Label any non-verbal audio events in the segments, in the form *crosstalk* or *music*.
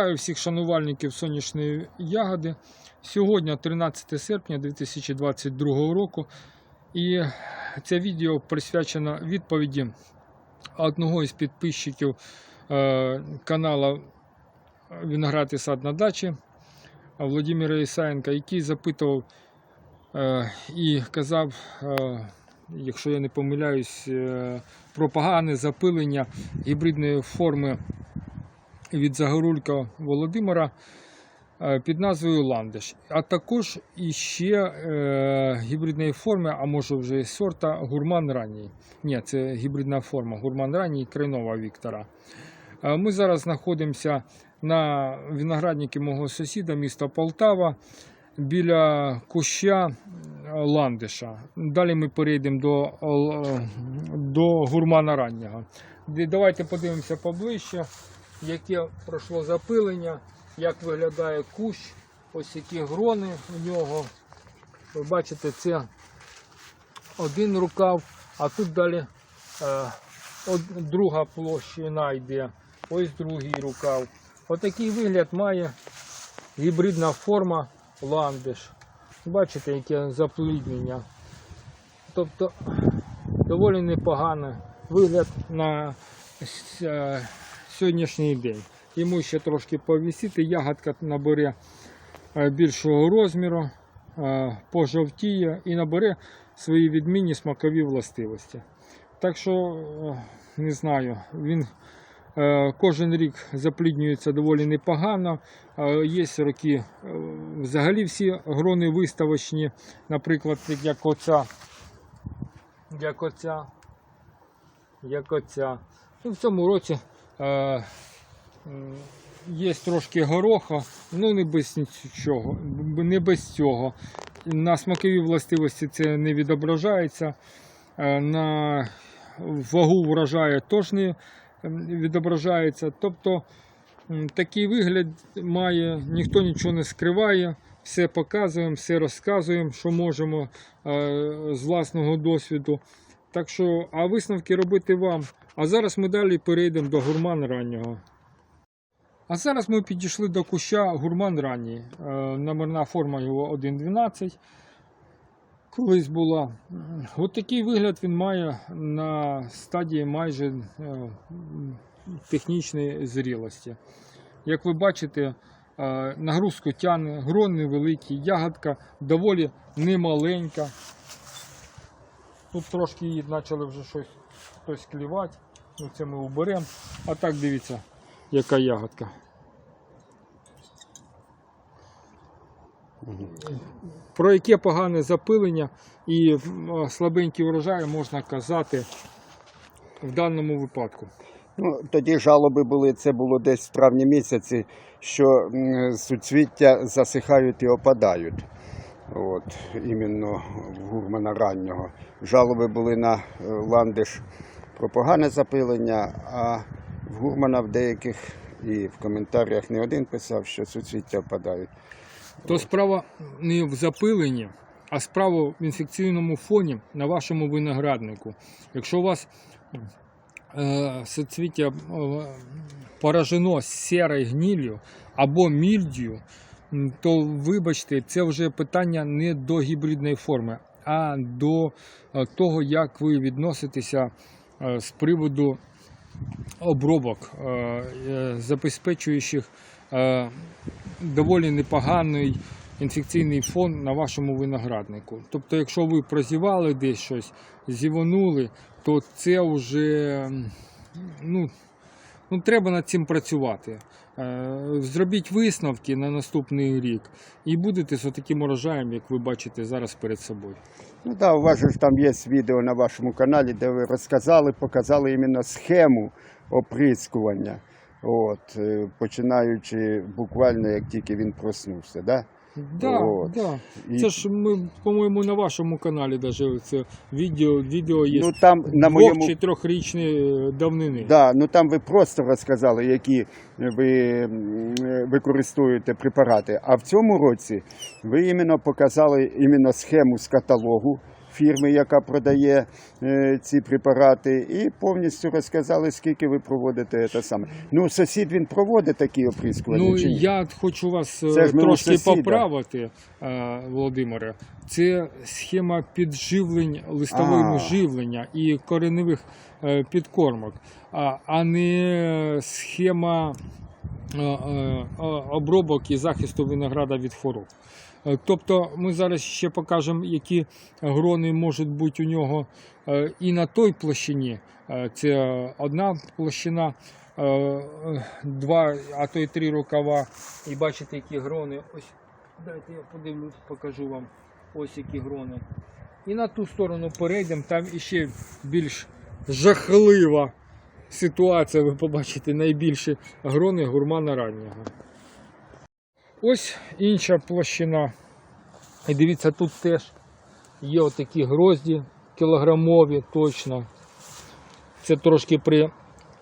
Вітаю всіх шанувальників сонячної ягоди. Сьогодні 13 серпня 2022 року. І це відео присвячено відповіді одного із підписчиків е, каналу Виноград і сад на дачі Володимира Ісаєнка, який запитував е, і казав, е, якщо я не помиляюсь, про погане запилення гібридної форми від Загорулька Володимира е, під назвою Ландиш, а також іще е, гібридної форми, а може вже і сорта Гурман ранній. Ні, це гібридна форма Гурман ранній Крайнова Віктора. Е, Ми зараз знаходимося на винограднику мого сусіда, міста Полтава, біля куща ландиша. Далі ми перейдемо до, до гурмана раннього. Давайте подивимося поближче, яке пройшло запилення, як виглядає кущ, ось які грони у нього. Ви бачите, це один рукав, а тут далі е, друга площина йде, ось другий рукав. Отакий вигляд має гібридна форма ландиш. Бачите, яке запліднення. Тобто доволі непоганий вигляд на е, сьогоднішній день. Йому ще трошки повісити, ягодка набере е, більшого розміру, е, пожовтіє і набере свої відмінні смакові властивості. Так що, е, не знаю, він кожен рік запліднюється доволі непогано. Є роки взагалі всі грони виставочні, наприклад, як оця, як оця, як оця. Ну, в цьому році є трошки гороха, ну не без нічого, не без цього. На смакові властивості це не відображається. На вагу врожаю теж не відображається. Тобто такий вигляд має, ніхто нічого не скриває, все показуємо, все розказуємо, що можемо з власного досвіду. Так що, а висновки робити вам. А зараз ми далі перейдемо до гурман раннього. А зараз ми підійшли до куща гурман ранній. Е, Номерна форма його 1.12. Колись була. От такий вигляд він має на стадії майже е, технічної зрілості. Як ви бачите, е, нагрузку тягне, грон невеликий, ягодка доволі немаленька. Тут трошки її почали вже щось хтось клівати. Ну, це ми уберемо. А так дивіться, яка ягодка. Про яке погане запилення і слабенький врожай можна казати в даному випадку. Ну, тоді жалоби були, це було десь в травні місяці, що суцвіття засихають і опадають. От, іменно в гурмана раннього. Жалоби були на е, ландиш про погане запилення, а в гурмана в деяких і в коментарях не один писав, що суцвіття опадають. То справа не в запиленні, а справа в інфекційному фоні на вашому винограднику. Якщо у вас е, соцвіття е, поражено сірою гніллю або мільдію, то вибачте, це вже питання не до гібридної форми, а до е, того, як ви відноситеся з приводу обробок, е, е, забезпечуючих е, доволі непоганий інфекційний фон на вашому винограднику. Тобто, якщо ви прозівали десь щось, зівонули, то це вже ну, ну, треба над цим працювати. Е, Зробіть висновки на наступний рік і будете з таким урожаєм, як ви бачите зараз перед собою. Ну так, у вас же там є відео на вашому каналі, де ви розказали, показали іменно схему оприскування. От, е, починаючи буквально як тільки він проснувся. Да? Да, вот. да. І, Це ж ми, по-моєму, на вашому каналі даже це відео, відео є ну, там, на двох моєму чи трьохрічної давнини. Да, ну там ви просто розказали, які ви використовуєте препарати. А в цьому році ви іменно показали іменно схему з каталогу, фірми, яка продає е, ці препарати, і повністю розказали, скільки ви проводите це саме. Ну, сусід він проводить такі оприскування. Ну чи ні? я хочу вас е, трошки поправити, е, Володимире. Це схема підживлень, листового живлення і кореневих підкормок, а, не схема обробок і захисту винограда від хвороб. Е, Тобто ми зараз ще покажемо, які грони можуть бути у нього е, і на той площині. Е, Це одна площина, два, а то й три рукава. І бачите, які грони. Ось дайте я подивлюсь, покажу вам. Ось які грони. І на ту сторону перейдемо, там іще більш жахлива ситуація. Ви побачите найбільші грони гурмана раннього. Ось інша площина. І дивіться, тут теж є отакі грозді кілограмові точно. Це трошки при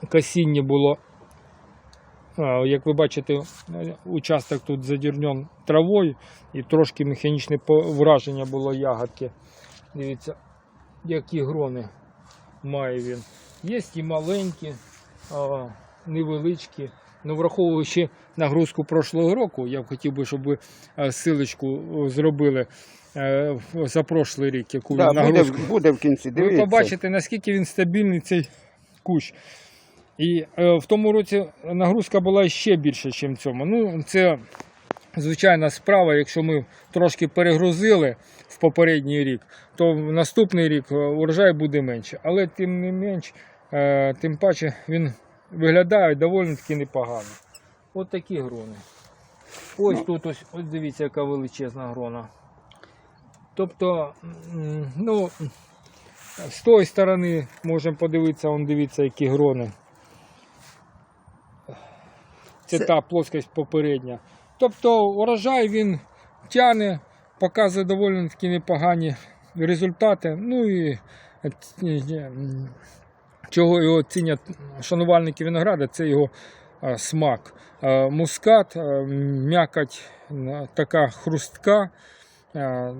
касінні було. Як ви бачите, участок тут задірнен травою і трошки механічне враження було ягодки. Дивіться, які грони має він. Є і маленькі, невеличкі. Ну, враховуючи нагрузку прошлого року, я б хотів би, щоб ви е, силочку е, зробили е, за прошлий рік, яку Да, він нагрузку. буде, буде в кінці. Ви побачите, наскільки він стабільний цей кущ. І е, в тому році нагрузка була ще більше, ніж в цьому. Ну, це звичайна справа. Якщо ми трошки перегрузили в попередній рік, то в наступний рік урожай буде менше. Але тим не менш, е, тим паче він виглядає доволі таки непогано. От такі грони. Ось Ну. тут ось, ось дивіться, яка величезна грона. Тобто, ну, з тої сторони можемо подивитися, он дивіться, які грони. Це, Це- та плоскость попередня. Тобто урожай він тяне, показує доволі таки непогані результати. Ну і е, чого його цінять шанувальники винограда, це його смак. Мускат, м'якоть е, така хрустка,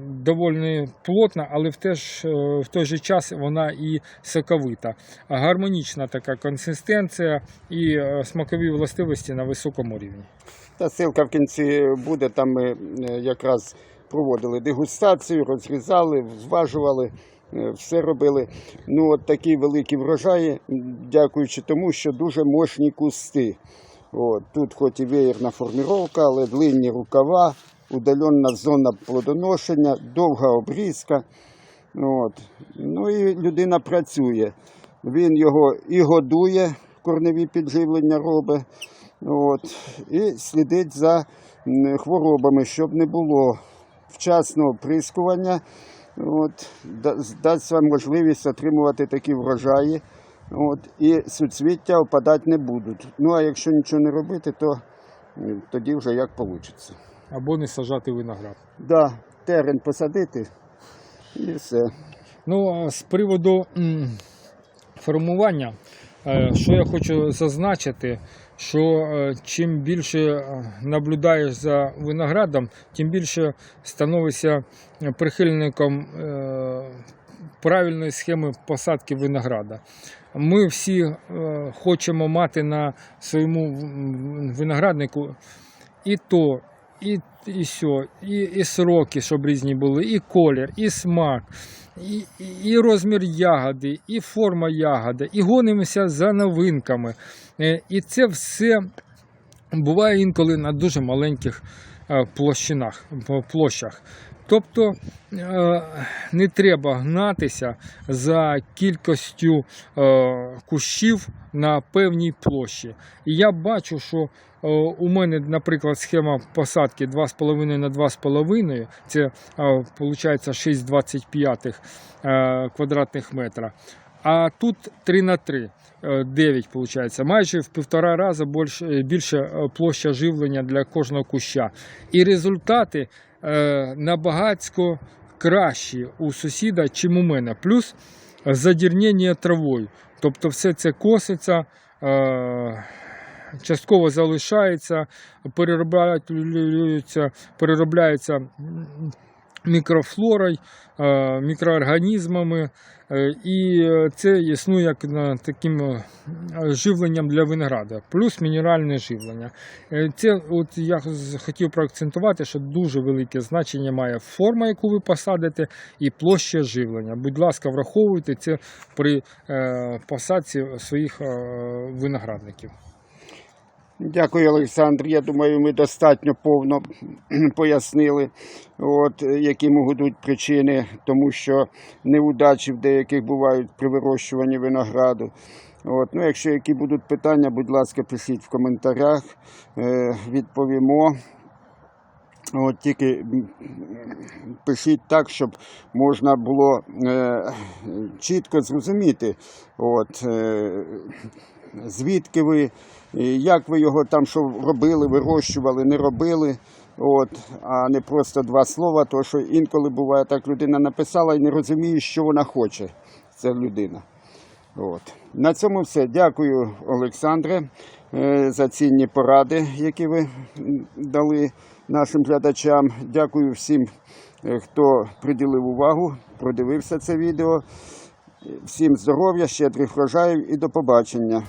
доволі плотна, але в, те ж, е, в той же час вона і соковита. Гармонічна така консистенція і е, смакові властивості на високому рівні. Та ссылка в кінці буде. Там ми е, якраз проводили дегустацію, розрізали, зважували, все робили. Ну, от такі великі врожаї, дякуючи тому, що дуже мощні кусти. От, тут хоч і веєрна форміровка, але длинні рукава, удалена зона плодоношення, довга обрізка. От. Ну і людина працює. Він його і годує, корневі підживлення робить. От, і слідить за хворобами, щоб не було вчасного прискування. От, дасть вам можливість отримувати такі врожаї. От, і суцвіття опадати не будуть. Ну а якщо нічого не робити, то тоді вже як вийде. Або не сажати виноград. Да, терен посадити і все. Ну, а з приводу формування, е, що я хочу зазначити, що е, чим більше е, наблюдаєш за виноградом, тим більше становишся прихильником е, правильної схеми посадки винограда. Ми всі хочемо мати на своєму винограднику і то, і, і сьо, і, і сроки, щоб різні були, і колір, і смак, і, і, розмір ягоди, і форма ягоди, і гонимося за новинками. Е, І це все буває інколи на дуже маленьких е, площинах, площах. Тобто е, не треба гнатися за кількістю кущів на певній площі. І я бачу, що у мене, наприклад, схема посадки 2,5 на 2,5, це виходить 6,25 е, квадратних метра. А тут 3 на 3, е, 9 виходить. Майже в півтора рази більше, е, площа живлення для кожного куща. І результати е, набагатько кращі у сусіда, чим у мене. Плюс задірнення травою. Тобто все це коситься. Частково залишається, переробляються, переробляються мікрофлорою, е, мікроорганізмами. Е, І це існує як таким е, живленням для винограда, плюс мінеральне живлення. Це от я хотів проакцентувати, що дуже велике значення має форма, яку ви посадите, і площа живлення. Будь ласка, враховуйте це при посадці своїх виноградників. Дякую, Олександр. Я думаю, ми достатньо повно *clears throat* пояснили, от, які можуть бути причини, тому що неудачі в деяких бувають при вирощуванні винограду. От, ну, якщо які будуть питання, будь ласка, пишіть в коментарях, е, відповімо. От тільки пишіть так, щоб можна було е, чітко зрозуміти, от, е, звідки ви, як ви його там що робили, вирощували, не робили. От, а не просто два слова, тому що інколи буває так, людина написала і не розуміє, що вона хоче. Ця людина. От. На цьому все. Дякую, Олександре, е, за цінні поради, які ви дали нашим глядачам. Дякую всім, е, хто приділив увагу, продивився це відео. Всім здоров'я, щедрих врожаїв і до побачення.